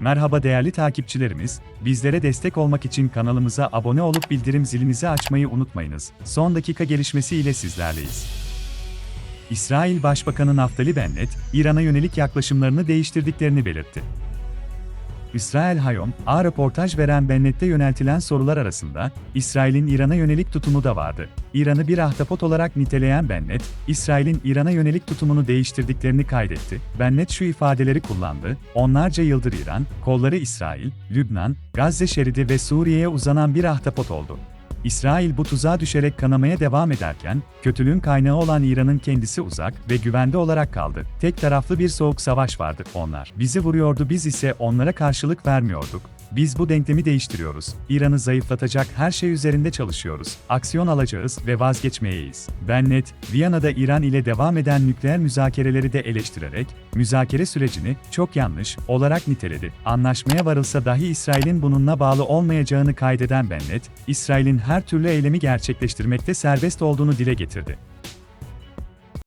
Merhaba değerli takipçilerimiz, bizlere destek olmak için kanalımıza abone olup bildirim zilinizi açmayı unutmayınız. Son dakika gelişmesi ile sizlerleyiz. İsrail Başbakanı Naftali Bennett, İran'a yönelik yaklaşımlarını değiştirdiklerini belirtti. İsrail Hayom, A röportaj veren Bennett'e yöneltilen sorular arasında, İsrail'in İran'a yönelik tutumu da vardı. İran'ı bir ahtapot olarak niteleyen Bennett, İsrail'in İran'a yönelik tutumunu değiştirdiklerini kaydetti. Bennett şu ifadeleri kullandı, onlarca yıldır İran, kolları İsrail, Lübnan, Gazze şeridi ve Suriye'ye uzanan bir ahtapot oldu. İsrail bu tuzağa düşerek kanamaya devam ederken, kötülüğün kaynağı olan İran'ın kendisi uzak ve güvende olarak kaldı. Tek taraflı bir soğuk savaş vardı onlar. Bizi vuruyordu biz ise onlara karşılık vermiyorduk. Biz bu denklemi değiştiriyoruz. İran'ı zayıflatacak her şey üzerinde çalışıyoruz. Aksiyon alacağız ve vazgeçmeyeyiz. Bennett, Viyana'da İran ile devam eden nükleer müzakereleri de eleştirerek, müzakere sürecini çok yanlış olarak niteledi. Anlaşmaya varılsa dahi İsrail'in bununla bağlı olmayacağını kaydeden Bennett, İsrail'in her türlü eylemi gerçekleştirmekte serbest olduğunu dile getirdi.